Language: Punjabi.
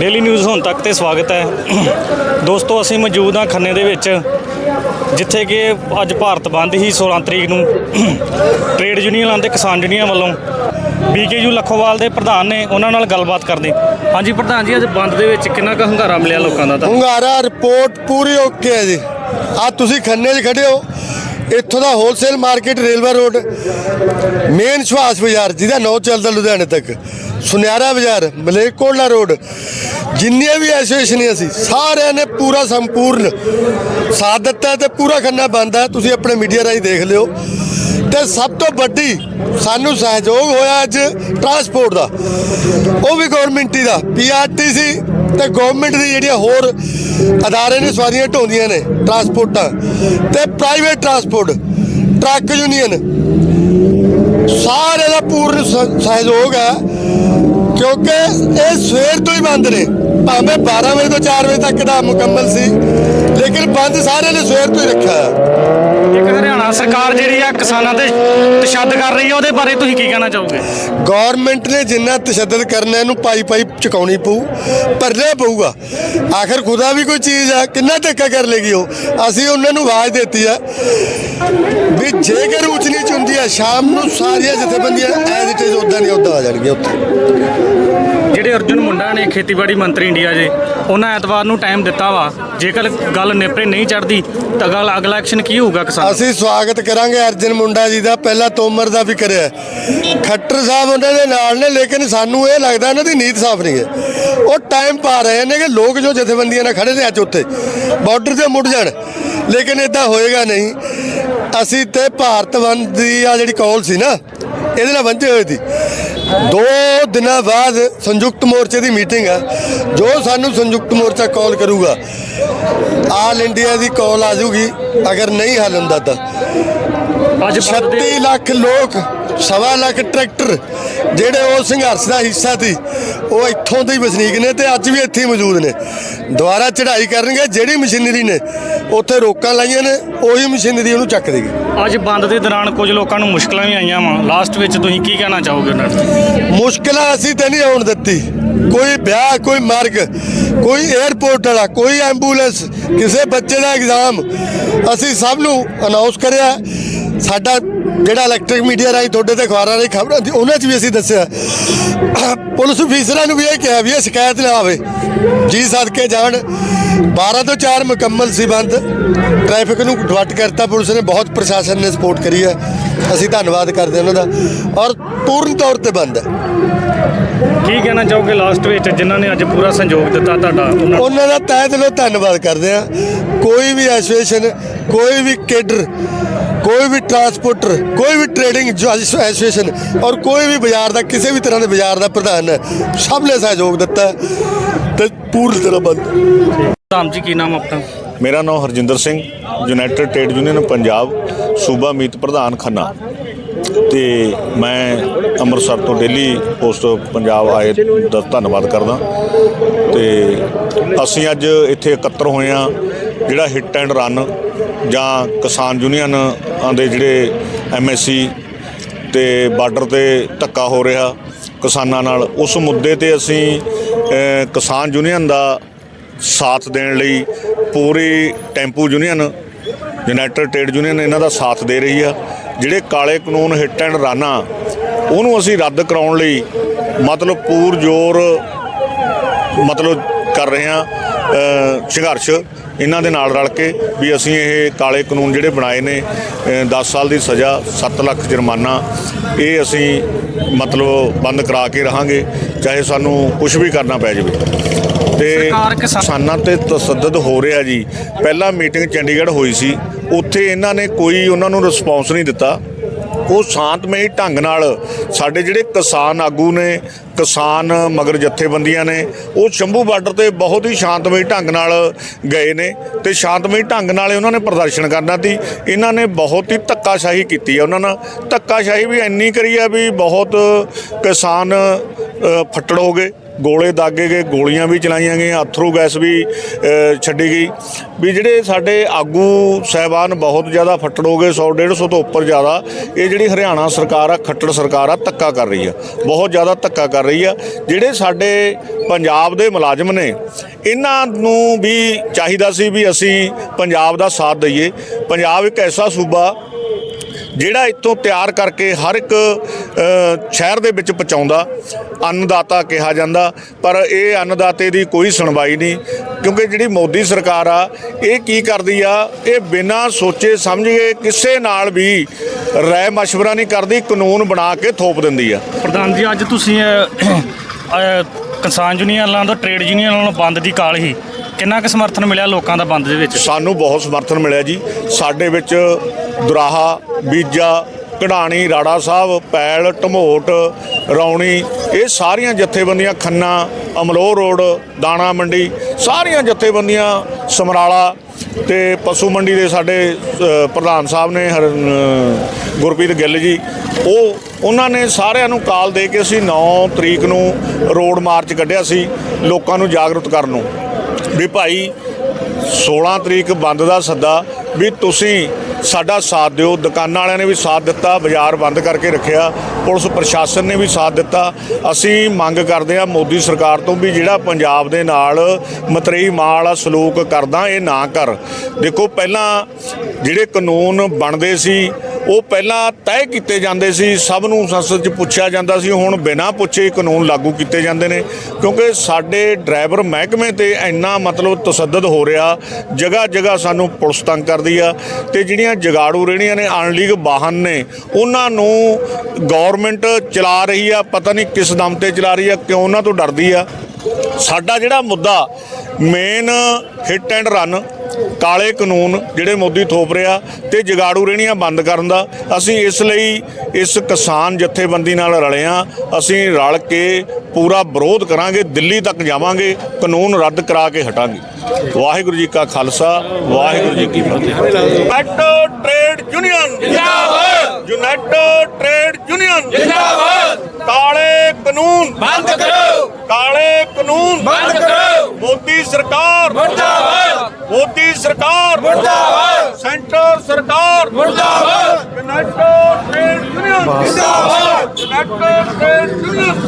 ਡੇਲੀ ਨਿਊਜ਼ ਹੁਣ ਤੱਕ ਤੇ ਸਵਾਗਤ ਹੈ। ਦੋਸਤੋ, ਅਸੀਂ ਮੌਜੂਦ ਹਾਂ ਖੰਨੇ ਦੇ ਵਿੱਚ, ਜਿੱਥੇ ਕਿ ਅੱਜ ਭਾਰਤ ਬੰਦ ਹੀ 16 ਤਰੀਕ ਨੂੰ ਟ੍ਰੇਡ ਯੂਨੀਅਨਾਂ ਤੇ ਕਿਸਾਨ ਯੂਨੀਅਨ ਵੱਲੋਂ। ਬੀਕੇਯੂ ਲਖੋਵਾਲ ਦੇ ਪ੍ਰਧਾਨ ਨੇ ਉਹਨਾਂ ਨਾਲ ਗੱਲਬਾਤ ਕਰਦੇ ਹਾਂਜੀ ਪ੍ਰਧਾਨ ਜੀ, ਅੱਜ ਬੰਦ ਦੇ ਵਿੱਚ ਕਿੰਨਾ ਕੁ ਹੰਗਾਰਾ ਮਿਲਿਆ ਲੋਕਾਂ ਦਾ ਤਾਂ? ਹੁੰਗਾਰਾ ਰਿਪੋਰਟ ਪੂਰੀ ਓਕੇ ਹੈ ਜੀ। ਆ ਤੁਸੀਂ ਖੰਨੇ 'ਚ ਖੜੇ ਹੋ। ਇੱਥੋਂ ਦਾ wholesale market railway road main Suhas ਬਾਜ਼ਾਰ, ਜਿਹਦਾ ਨੌ ਚੱਲਦਾ ਲੁਧਿਆਣੇ ਤੱਕ। ਸੁਨਿਆਰਾ ਬਾਜ਼ਾਰ ਮਲੇਰਕੋਟਲਾ ਰੋਡ ਜਿੰਨੀਆਂ ਵੀ ਐਸੋਸੀਏਸ਼ਨਾਂ ਸੀ, ਸਾਰਿਆਂ ਨੇ ਪੂਰਾ ਸੰਪੂਰਨ ਸਾਥ ਦਿੱਤਾ ਤੇ ਪੂਰਾ ਖੰਨਾ ਬੰਦ ਹੈ ਤੁਸੀਂ ਆਪਣੇ ਮੀਡੀਆ ਰਾਹੀਂ ਦੇਖ ਲਿਓ। ਤੇ ਸਭ ਤੋਂ ਵੱਡੀ ਸਾਨੂੰ ਸਹਿਯੋਗ ਹੋਇਆ ਅੱਜ ਟਰਾਂਸਪੋਰਟ ਦਾ। ਉਹ ਵੀ ਗਵਰਨਮੈਂਟ ਹੀ ਦਾ। ਪੀਆਰਟੀਸੀ ਤੇ ਗਵਰਨਮੈਂਟ ਦੀ ਜਿਹੜੀਆਂ ਹੋਰ ਅਦਾਰੇ ਨੇ, ਸਵਾਰੀਆਂ ਢੋਂਦੀਆਂ ਨੇ ਟਰਾਂਸਪੋਰਟਾਂ ਤੇ ਪ੍ਰਾਈਵੇਟ ਟਰਾਂਸਪੋਰਟ ਟਰੱਕ ਯੂਨੀਅਨ ਸਾਰੇ ਦਾ ਪੂਰਨ ਸ- ਸਹਿਯੋਗ ਹੈ, ਕਿਉਂਕਿ ਇਹ ਸਵੇਰ ਤੋਂ ਹੀ ਬੰਦ ਨੇ। ਭਾਵੇਂ 12 ਵਜੇ ਤੋਂ 4 ਵਜੇ ਤੱਕ ਦਾ ਮੁਕੰਮਲ ਸੀ, ਲੇਕਿਨ ਬੰਦ ਸਾਰਿਆਂ ਨੇ ਸਵੇਰ ਤੋਂ ਹੀ ਰੱਖਿਆ ਹੈ ਇੱਕ ਸਰਕਾਰ ਜਿਹੜੀ ਆ ਕਿਸਾਨਾਂ ਤੇ ਤਸ਼ੱਦਦ ਕਰ ਰਹੀ ਹੈ ਉਹਦੇ ਬਾਰੇ ਤੁਸੀਂ ਕੀ ਕਹਿਣਾ ਚਾਹੋਗੇ? ਗਵਰਨਮੈਂਟ ਨੇ ਜਿੰਨਾ ਤਸ਼ੱਦਦ ਕਰਨਾ, ਇਹਨੂੰ ਪਾਈ ਪਾਈ ਚੁਕਾਉਣੀ ਪਊ, ਭਰਨਾ ਪਊਗਾ। ਆਖਰ ਖੁਦਾ ਵੀ ਕੋਈ ਚੀਜ਼ ਆ, ਕਿੰਨਾ ਧੱਕਾ ਕਰ ਲੇਗੀ ਉਹ? ਅਸੀਂ ਉਹਨਾਂ ਨੂੰ ਆਵਾਜ਼ ਦਿੱਤੀ ਆ ਵੀ ਜੇਕਰ ਉੱਚ ਨੀਚ ਹੁੰਦੀ ਆ, ਸ਼ਾਮ ਨੂੰ ਸਾਰੀਆਂ ਜਥੇਬੰਦੀਆਂ ਐਜ਼ ਇਟ ਇਜ਼ ਉਦਾਂ ਦੀ ਉਦਾਂ ਆ ਜਾਣਗੀਆਂ ਉੱਥੇ। ਜਿਹੜੇ ਅਰਜੁਨ ਮੁੰਡਾ ਨੇ ਖੇਤੀਬਾੜੀ ਮੰਤਰੀ ਇੰਡੀਆ ਜੇ ਉਹਨਾਂ ਐਤਵਾਰ ਨੂੰ ਟਾਈਮ ਦਿੱਤਾ ਵਾ। ਜੇਕਰ ਗੱਲ ਨੇਪਰੇ ਨਹੀਂ ਚੜਦੀ ਤਾਂ ਗੱਲ ਅਗਲਾ ਐਕਸ਼ਨ ਕੀ ਹੋਊਗਾ ਕਿਸਾਨ? ਅਸੀਂ ਸਵਾਗਤ ਕਰਾਂਗੇ ਅਰਜਨ ਮੁੰਡਾ ਜੀ ਦਾ। ਪਹਿਲਾਂ ਤੋਮਰ ਦਾ ਵੀ ਕਰਿਆ ਖੱਟਰ ਸਾਹਿਬ ਉਹਨਾਂ ਦੇ ਨਾਲ ਨੇ, ਲੇਕਿਨ ਸਾਨੂੰ ਇਹ ਲੱਗਦਾ ਇਹਨਾਂ ਦੀ ਨੀਤ ਸਾਫ਼ ਨਹੀਂ ਹੈ। ਉਹ ਟਾਈਮ ਪਾ ਰਹੇ ਨੇ ਕਿ ਲੋਕ ਜੋ ਜਥੇਬੰਦੀਆਂ ਨਾਲ ਖੜੇ ਨੇ ਅੱਜ ਉੱਥੇ ਬਾਰਡਰ ਤੇ ਮੁੜ ਜਾਣ। ਲੇਕਿਨ ਇਦਾਂ ਹੋਏਗਾ ਨਹੀਂ। ਅਸੀਂ ਤੇ ਭਾਰਤ ਬੰਦ ਦੀ ਆ ਜਿਹੜੀ ਕਾਲ ਸੀ ਨਾ, ਇਹਦੇ ਨਾਲ ਵੰਝੇ ਹੋਏ ਸੀ। ਦੋ ਦਿਨਾਂ ਬਾਅਦ ਸੰਯੁਕਤ ਮੋਰਚੇ ਦੀ ਮੀਟਿੰਗ ਆ। ਜੋ ਸਾਨੂੰ ਸੰਯੁਕਤ ਮੋਰਚਾ ਕਾਲ ਕਰੂਗਾ ਆਲ ਇੰਡੀਆ ਦੀ ਕਾਲ ਆ ਜਾਊਗੀ ਅਗਰ ਨਹੀਂ ਹੱਲ ਹੁੰਦਾ ਤਾਂ। ਅੱਜ ਬੰਦ ਦੇ 36 ਲੱਖ ਲੋਕ ਸਵਾ ਲੱਖ ਟਰੈਕਟਰ ਜਿਹੜੇ ਉਹ ਸੰਘਰਸ਼ ਦਾ ਹਿੱਸਾ ਸੀ ਉਹ ਇੱਥੋਂ ਦੇ ਵਸਨੀਕ ਨੇ ਤੇ ਅੱਜ ਵੀ ਇੱਥੇ ਮੌਜੂਦ ਨੇ। ਦੁਬਾਰਾ ਚੜ੍ਹਾਈ ਕਰਨਗੇ ਜਿਹੜੀ ਮਸ਼ੀਨਰੀ ਨੇ ਉੱਥੇ ਰੋਕਾਂ ਲਾਈਆਂ ਨੇ ਉਹੀ ਮਸ਼ੀਨਰੀ ਉਹਨੂੰ ਚੱਕ ਦੇਗੀ। ਅੱਜ ਬੰਦ ਦੇ ਦੌਰਾਨ ਕੁਝ ਲੋਕਾਂ ਨੂੰ ਮੁਸ਼ਕਲਾਂ ਵੀ ਆਈਆਂ ਵਾ। ਲਾਸਟ ਵਿੱਚ ਤੁਸੀਂ ਕੀ ਕਹਿਣਾ ਚਾਹੋਗੇ ਉਹਨਾਂ ਨੂੰ? ਮੁਸ਼ਕਲਾਂ ਅਸੀਂ ਤੇ ਨਹੀਂ ਆਉਣ ਦਿੱਤੀ। ਕੋਈ ਵਿਆਹ ਕੋਈ ਮਰਗ ਕੋਈ 에ਅਰਪੋਰਟ ਵਾਲਾ ਕੋਈ ਐਂਬੂਲੈਂਸ ਕਿਸੇ ਬੱਚੇ ਦਾ ਐਗਜ਼ਾਮ ਅਸੀਂ ਸਭ ਨੂੰ ਅਨਾਉਂਸ ਕਰਿਆ। ਸਾਡਾ ਜਿਹੜਾ ਇਲੈਕਟ੍ਰਿਕ ਮੀਡੀਆ ਰਾਹੀਂ ਤੁਹਾਡੇ ਤੇ ਅਖਬਾਰਾਂ ਰਾਹੀਂ ਖਬਰਾਂ ਦੀ ਉਹਨਾਂ 'ਚ ਵੀ ਅਸੀਂ ਦੱਸਿਆ। ਪੁਲਿਸ ਅਫੀਸਰਾਂ ਨੂੰ ਵੀ ਇਹ ਕਿਹਾ ਵੀ ਇਹ ਸ਼ਿਕਾਇਤ ਨਾ ਆਵੇ। ਜੀ ਸਦਕੇ ਜਾਣ 12 ਤੋਂ 4 ਮੁਕੰਮਲ ਸੀ ਬੰਦ। ਟ੍ਰੈਫਿਕ ਨੂੰ ਡਿਵਰਟ ਕਰਤਾ ਪੁਲਿਸ ਨੇ ਬਹੁਤ ਪ੍ਰਸ਼ਾਸਨ ਨੇ ਸਪੋਰਟ ਕਰੀ ਹੈ। ਅਸੀਂ ਧੰਨਵਾਦ ਕਰਦੇ ਹਾਂ ਉਹਨਾਂ ਦਾ ਔਰ ਪੂਰਨ ਤੌਰ ਤੇ ਬੰਦ ਹੈ। ਕੀ ਕਹਿਣਾ ਚਾਹੋਗੇ ਲਾਸਟ ਵਿੱਚ ਜਿਨ੍ਹਾਂ ਨੇ ਅੱਜ ਪੂਰਾ ਸੰਯੋਗ ਦਿੱਤਾ ਤੁਹਾਡਾ? ਉਹਨਾਂ ਉਹਨਾਂ ਦਾ ਤਹਿ ਦਿਲੋਂ ਧੰਨਵਾਦ ਕਰਦੇ ਆ ਕੋਈ ਵੀ ਐਸੋਸੀਏਸ਼ਨ ਕੋਈ ਵੀ ਕੇਡਰ ਕੋਈ ਵੀ ਟਰਾਂਸਪੋਰਟਰ ਕੋਈ ਵੀ ਟ੍ਰੇਡਿੰਗ ਐਸੋਸੀਏਸ਼ਨ ਔਰ ਕੋਈ ਵੀ ਬਾਜ਼ਾਰ ਦਾ ਕਿਸੇ ਵੀ ਤਰ੍ਹਾਂ ਦੇ ਬਾਜ਼ਾਰ ਦਾ ਪ੍ਰਧਾਨ ਹੈ ਸਭ ਨੇ ਸਹਿਯੋਗ ਦਿੱਤਾ ਤੇ ਪੂਰੀ ਤਰ੍ਹਾਂ ਬੰਦ। ਧਾਮ ਜੀ ਕੀ ਨਾਮ ਆਪਣਾ? ਮੇਰਾ ਨਾਮ Harjinder Singh united trade union Punjab ਸੂਬਾ ਮੀਤ ਪ੍ਰਧਾਨ ਖੰਨਾ। ਤੇ ਮੈਂ ਅੰਮ੍ਰਿਤਸਰ ਤੋਂ ਦਿੱਲੀ ਪੋਸਟ ਪੰਜਾਬ ਆਏ ਦਾ ਧੰਨਵਾਦ ਕਰਦਾ। ਤੇ ਅਸੀਂ ਅੱਜ ਇੱਥੇ ਇਕੱਤਰ ਹੋਏ ਆ ਜਿਹੜਾ ਹਿੱਟ ਐਂਡ ਰਨ ਜਾਂ ਕਿਸਾਨ ਯੂਨੀਅਨ ਦੇ ਜਿਹੜੇ ਐਮਐਸਸੀ ਤੇ ਬਾਰਡਰ ਤੇ ਧੱਕਾ ਹੋ ਰਿਹਾ ਕਿਸਾਨਾਂ ਨਾਲ, ਉਸ ਮੁੱਦੇ ਤੇ ਅਸੀਂ ਕਿਸਾਨ ਯੂਨੀਅਨ ਦਾ ਸਾਥ ਦੇਣ ਲਈ ਪੂਰੀ tempo union, united trade union ਇਹਨਾਂ ਦਾ ਸਾਥ ਦੇ ਰਹੀ ਆ। ਜਿਹੜੇ ਕਾਲੇ ਕਾਨੂੰਨ ਹਿੱਟ ਐਂਡ ਰਨ ਆ, ਉਹਨੂੰ ਅਸੀਂ ਰੱਦ ਕਰਾਉਣ ਲਈ ਮਤਲਬ ਪੂਰ ਜ਼ੋਰ ਮਤਲਬ ਕਰ ਰਹੇ ਹਾਂ ਸੰਘਰਸ਼ ਇਹਨਾਂ ਦੇ ਨਾਲ ਰਲ ਕੇ ਵੀ ਅਸੀਂ ਇਹ ਕਾਲੇ ਕਾਨੂੰਨ ਜਿਹੜੇ ਬਣਾਏ ਨੇ ਅ, 10 ਸਾਲ ਦੀ ਸਜ਼ਾ 7 ਲੱਖ ਜੁਰਮਾਨਾ ਇਹ ਅਸੀਂ ਮਤਲਬ ਬੰਦ ਕਰਾ ਕੇ ਰਹਾਂਗੇ ਚਾਹੇ ਸਾਨੂੰ ਕੁਝ ਵੀ ਕਰਨਾ ਪੈ ਜਾਵੇ। ਤੇ ਕਿਸਾਨਾਂ ਤੇ ਤਸੱਦਦ ਹੋ ਰਿਹਾ ਜੀ। ਪਹਿਲਾਂ ਮੀਟਿੰਗ ਚੰਡੀਗੜ੍ਹ ਹੋਈ ਸੀ ਉੱਥੇ ਇਹਨਾਂ ਨੇ ਕੋਈ ਉਹਨਾਂ ਨੂੰ ਰਿਸਪੌਂਸ ਨਹੀਂ ਦਿੱਤਾ। ਉਹ ਸ਼ਾਂਤਮਈ ਢੰਗ ਨਾਲ ਸਾਡੇ ਜਿਹੜੇ ਕਿਸਾਨ ਆਗੂ ਨੇ, ਕਿਸਾਨ ਮਗਰ ਜਥੇਬੰਦੀਆਂ ਨੇ, ਉਹ ਸ਼ੰਭੂ ਬਾਰਡਰ ਤੇ ਬਹੁਤ ਹੀ ਸ਼ਾਂਤਮਈ ਢੰਗ ਨਾਲ ਗਏ ਨੇ ਤੇ ਸ਼ਾਂਤਮਈ ਢੰਗ ਨਾਲ ਉਹਨਾਂ ਨੇ ਪ੍ਰਦਰਸ਼ਨ ਕਰਨਾ ਸੀ। ਇਹਨਾਂ ਨੇ ਬਹੁਤ ਹੀ ਧੱਕਾਸ਼ਾਹੀ ਕੀਤੀ ਹੈ ਉਹਨਾਂ ਨਾਲ। ਧੱਕਾਸ਼ਾਹੀ ਵੀ ਇੰਨੀ ਕਰੀ ਆ ਵੀ ਬਹੁਤ ਕਿਸਾਨ ਫੱਟੜ ਹੋ ਗਏ। ਗੋਲੇ ਦਾਗੇ ਗਏ, ਗੋਲੀਆਂ ਵੀ ਚਲਾਈਆਂ ਗਈਆਂ, ਅਥਰੂ ਗੈਸ ਵੀ ਛੱਡੀ ਗਈ। ਵੀ ਜਿਹੜੇ ਸਾਡੇ ਆਗੂ ਸਹਿਬਾਨ ਬਹੁਤ ਜ਼ਿਆਦਾ ਫੱਟੜ ਹੋ ਗਏ 100 150 ਤੋਂ ਉੱਪਰ ਜ਼ਿਆਦਾ, ਇਹ ਜਿਹੜੀ ਹਰਿਆਣਾ ਸਰਕਾਰ ਆ, ਖੱਟੜ ਸਰਕਾਰ ਆ, ਧੱਕਾ ਕਰ ਰਹੀ ਆ। ਬਹੁਤ ਜ਼ਿਆਦਾ ਧੱਕਾ ਕਰ ਰਹੀ ਆ। ਜਿਹੜੇ ਸਾਡੇ ਪੰਜਾਬ ਦੇ ਮੁਲਾਜ਼ਮ ਨੇ, ਇਹਨਾਂ ਨੂੰ ਵੀ ਚਾਹੀਦਾ ਸੀ ਵੀ ਅਸੀਂ ਪੰਜਾਬ ਦਾ ਸਾਥ ਦਈਏ। ਪੰਜਾਬ ਇੱਕ ਐਸਾ ਸੂਬਾ ਜਿਹੜਾ ਇੱਥੋਂ ਤਿਆਰ ਕਰਕੇ ਹਰ ਇੱਕ ਸ਼ਹਿਰ ਦੇ ਵਿੱਚ ਪਹੁੰਚਾਉਂਦਾ ਅੰਨਦਾਤਾ ਕਿਹਾ ਜਾਂਦਾ ਪਰ ਇਹ ਅੰਨਦਾਤੇ ਦੀ ਕੋਈ ਸੁਣਵਾਈ ਨਹੀਂ ਕਿਉਂਕਿ ਜਿਹੜੀ ਮੋਦੀ ਸਰਕਾਰ ਆ ਇਹ ਕੀ ਕਰਦੀ ਆ ਇਹ ਬਿਨਾਂ ਸੋਚੇ ਸਮਝੇ ਕਿਸੇ ਨਾਲ ਵੀ ਰਾਏ ਮਸ਼ਵਰਾ ਨਹੀਂ ਕਰਦੀ ਕਾਨੂੰਨ ਬਣਾ ਕੇ ਥੋਪ ਦਿੰਦੀ ਆ। ਪ੍ਰਧਾਨ ਜੀ ਅੱਜ ਤੁਸੀਂ ਕਿਸਾਨ ਯੂਨੀਅਨਾਂ ਦਾ ਟ੍ਰੇਡ ਯੂਨੀਅਨਾਂ ਨੂੰ ਬੰਦ ਦੀ ਕਾਲ ਹੀ ਕਿੰਨਾ ਕੁ ਸਮਰਥਨ ਮਿਲਿਆ ਲੋਕਾਂ ਦਾ ਬੰਦ ਦੇ ਵਿੱਚ? ਸਾਨੂੰ ਬਹੁਤ ਸਮਰਥਨ ਮਿਲਿਆ ਜੀ ਸਾਡੇ ਵਿੱਚ ਦੁਰਾਹਾ ਬੀਜਾ ਕਢਾਣੀ, ਰਾੜਾ ਸਾਹਿਬ, ਪੈਲ, ਢਮੋਟ, ਰੌਣੀ, ਇਹ ਸਾਰੀਆਂ ਜਥੇਬੰਦੀਆਂ ਖੰਨਾ, ਅਮਲੋਹ ਰੋਡ, ਦਾਣਾ ਮੰਡੀ, ਸਾਰੀਆਂ ਜਥੇਬੰਦੀਆਂ ਸਮਰਾਲਾ ਤੇ ਪਸ਼ੂ ਮੰਡੀ ਦੇ ਸਾਡੇ ਪ੍ਰਧਾਨ ਸਾਹਿਬ ਨੇ ਹਰ ਗੁਰਪ੍ਰੀਤ ਗਿੱਲ ਜੀ, ਉਹ, ਉਹਨਾਂ ਨੇ ਸਾਰਿਆਂ ਨੂੰ ਕਾਲ ਦੇ ਕੇ ਅਸੀਂ 9 ਤਰੀਕ ਨੂੰ ਰੋਡ ਮਾਰਚ ਕੱਢਿਆ ਸੀ ਲੋਕਾਂ ਨੂੰ ਜਾਗਰੂਕ ਕਰਨ ਨੂੰ। ਵੀ ਭਾਈ 16 ਤਰੀਕ ਬੰਦ ਦਾ ਸੱਦਾ ਵੀ ਤੁਸੀਂ ਸਾਡਾ ਸਾਥ ਦਿਓ। ਦੁਕਾਨਾਂ ਵਾਲਿਆਂ ਨੇ ਵੀ ਸਾਥ ਦਿੱਤਾ, ਬਾਜ਼ਾਰ ਬੰਦ ਕਰਕੇ ਰੱਖਿਆ। ਪੁਲਿਸ ਪ੍ਰਸ਼ਾਸਨ ਨੇ ਵੀ ਸਾਥ ਦਿੱਤਾ। ਅਸੀਂ ਮੰਗ ਕਰਦੇ ਹਾਂ ਮੋਦੀ ਸਰਕਾਰ ਤੋਂ ਵੀ ਜਿਹੜਾ ਪੰਜਾਬ ਦੇ ਨਾਲ ਮਤਰੇਈ ਮਾਂ ਵਾਲਾ ਸਲੂਕ ਕਰਦਾ, ਇਹ ਨਾ ਕਰ। ਦੇਖੋ, ਪਹਿਲਾਂ ਜਿਹੜੇ ਕਾਨੂੰਨ ਬਣਦੇ ਸੀ ਉਹ ਪਹਿਲਾਂ ਤੈਅ ਕੀਤੇ ਜਾਂਦੇ ਸੀ, ਸਭ ਨੂੰ ਸੰਸਦ 'ਚ ਪੁੱਛਿਆ ਜਾਂਦਾ ਸੀ, ਹੁਣ ਬਿਨਾਂ ਪੁੱਛੇ ਕਾਨੂੰਨ ਲਾਗੂ ਕੀਤੇ ਜਾਂਦੇ ਨੇ। ਕਿਉਂਕਿ ਸਾਡੇ ਡਰਾਈਵਰ ਮਹਿਕਮੇ ਤੇ ਇੰਨਾ ਮਤਲਬ ਤਸੱਦਦ ਹੋ ਰਿਹਾ ਜਗ੍ਹਾ ਜਗ੍ਹਾ ਸਾਨੂੰ ਪੁਲਿਸ ਤੰਗ ਕਰਦੀ ਆ, ਤੇ ਜਿਹੜੀਆਂ ਜਗਾੜੂ ਰਹਿਣੀਆਂ ਨੇ ਅਨਲੀਗ ਵਾਹਨ ਨੇ, ਉਹਨਾਂ ਨੂੰ ਗਵਰਨਮੈਂਟ ਚਲਾ ਰਹੀ ਆ, ਪਤਾ ਨਹੀਂ ਕਿਸ ਦਮ ਤੇ ਚਲਾ ਰਹੀ ਆ, ਕਿਉਂ ਉਹਨਾਂ ਤੋਂ ਡਰਦੀ ਆ। ਸਾਡਾ ਜਿਹੜਾ ਮੁੱਦਾ ਮੇਨ ਹਿੱਟ ਐਂਡ ਰਨ ਕਾਲੇ ਕਾਨੂੰਨ ਜਿਹੜੇ ਮੋਦੀ ਥੋਪ ਰਿਹਾ ਤੇ ਜਗਾੜੂ ਰਹਿਣੀਆਂ ਬੰਦ ਕਰਨ ਦਾ। ਅਸੀਂ ਇਸ ਲਈ ਇਸ ਕਿਸਾਨ ਜਥੇਬੰਦੀ ਨਾਲ ਰਲੇ ਹਾਂ ਅਸੀਂ ਰਲ ਕੇ ਪੂਰਾ ਵਿਰੋਧ ਕਰਾਂਗੇ ਦਿੱਲੀ ਤੱਕ ਜਾਵਾਂਗੇ ਕਾਨੂੰਨ ਰੱਦ ਕਰਾ ਕੇ ਹਟਾਂਗੇ। ਵਾਹਿਗੁਰੂ ਜੀ ਕਾ ਖਾਲਸਾ ਵਾਹਿਗੁਰੂ ਜੀ ਕੀ ਫਤਿਹ। ਮੈਟੋ ਟ੍ਰੇਡ ਯੂਨੀਅਨ। ਜਿੰਦਾਬਾਦ। United trade union. ਜਿੰਦਾਬਾਦ। ਕਾਲੇ ਕਾਨੂੰਨ। ਬੰਦ ਕਰੋ। ਕਾਲੇ ਕਾਨੂੰਨ। ਬੰਦ ਕਰੋ। ਮੋਦੀ ਸਰਕਾਰ। ਮੁਰਦਾਬਾਦ। ਮੋਦੀ ਸਰਕਾਰ। ਮੁਰਦਾਬਾਦ। ਸੈਂਟਰ ਸਰਕਾਰ। ਮੁਰਦਾਬਾਦ। United trade union. ਜਿੰਦਾਬਾਦ ਯੂਨਾਈਟਿਡ ਟ੍ਰੇਡ ਯੂਨੀਅਨ।